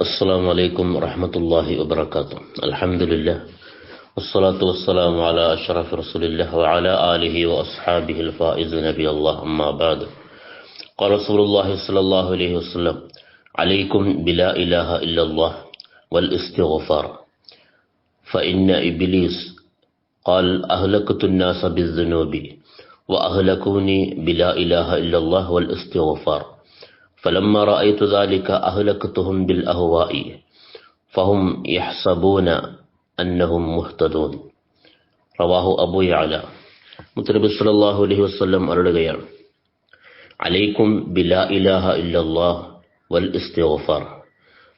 السلام عليكم ورحمة الله وبركاته. الحمد لله والصلاة والسلام على أشرف رسول الله وعلى آله وأصحابه الفائز نبي الله أما بعد. قال رسول الله صلى الله عليه وسلم عليكم بلا إله إلا الله والاستغفار. فإن إبليس قال أهلكت الناس بالذنوب وأهلكوني بلا إله إلا الله والاستغفار. فلما رأيت ذلك أهلكتهم بالأهواء فهم يحسبون أنهم مهتدون റവാഹു അബു യാല മുത്തനബി സല്ലല്ലാഹു അലൈഹി വസല്ലം അരുളുകയാണ് അലൈക്കും ബിലാ ഇലാഹ ഇല്ലല്ലാഹ് വൽ ഇസ്തിഗ്ഫാർ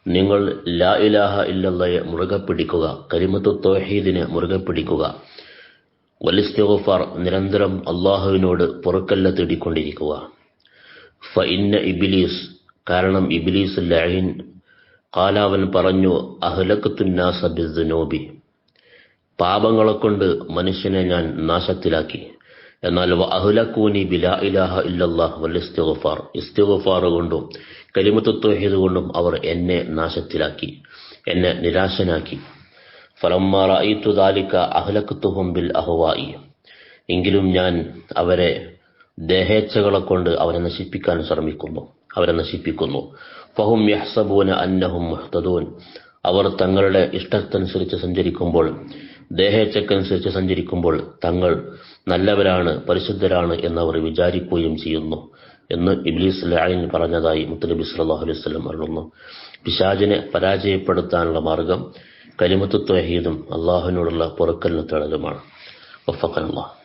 നിങ്ങൾ ലാ ഇലാഹ ഇല്ലല്ലയെ മുറുകെ പിടിക്കുക കലിമത്തു തൗഹീദിനെ മുറുകെ പിടിക്കുക വൽ ഇസ്തിഗ്ഫാർ നിരന്തരം അള്ളാഹുവിനോട് പൊറുക്കല്ല തേടിക്കൊണ്ടിരിക്കുക ഫ ഇന്ന ഇബിലീസ് കാരണം ഇബിലീസ് ലഈൻ കാലാവൻ പറഞ്ഞു അഹ്ലക്കത്തുന്നാസ ബിസ്നോബി പാപങ്ങളെ കൊണ്ട് മനുഷ്യനെ ഞാൻ നാശത്തിലാക്കി. എന്നാൽ അഹുലക്കൂനി ബിലാ ഇലാഹ ഇല്ലല്ലാഹ് വൽ ഇസ്തിഗ്ഫാർ ഇസ്തിഗ്ഫാർ കൊണ്ടും കലിമത്തു തൗഹീദ് കൊണ്ടും അവർ എന്നെ നാശത്തിലാക്കി എന്നെ നിരാശനാക്കി. ഫലമ്മ റഅയ്തു ദാലിക അഹ്ലക്തുഹും ബിൽ അഹ്വായി. എങ്കിലും ഞാൻ അവരെ ദേഹേച്ഛകളെ കൊണ്ട് അവരെ നശിപ്പിക്കാൻ ശ്രമിക്കുന്നു. അവരെ നശിപ്പിക്കുന്നു. ഫഹും യഹ്സബൂന അന്നഹും മുഹ്തദൂൻ. അവർ തങ്ങളുടെ ഇഷ്ടത്തനുസരിച്ച് സഞ്ചരിക്കുമ്പോൾ ദേഹേച്ഛക്കനുസരിച്ച് സഞ്ചരിക്കുമ്പോൾ തങ്ങൾ നല്ലവരാണ് പരിശുദ്ധരാണ് എന്നവർ വിചാരിക്കുകയും ചെയ്യുന്നു എന്ന് ഇബ്ലീസ് ലൈൻ പറഞ്ഞതായി മുത്തനബി സല്ലല്ലാഹു അലൈഹി സ്വലം അറിയുന്നു പിശാജിനെ പരാജയപ്പെടുത്താനുള്ള മാർഗം കലിമത്തു ത്വഹീദും അള്ളാഹുവിനോടുള്ള പൊറുക്കലിന് തേടലുമാണ് വഫഖൻ അല്ലാഹ്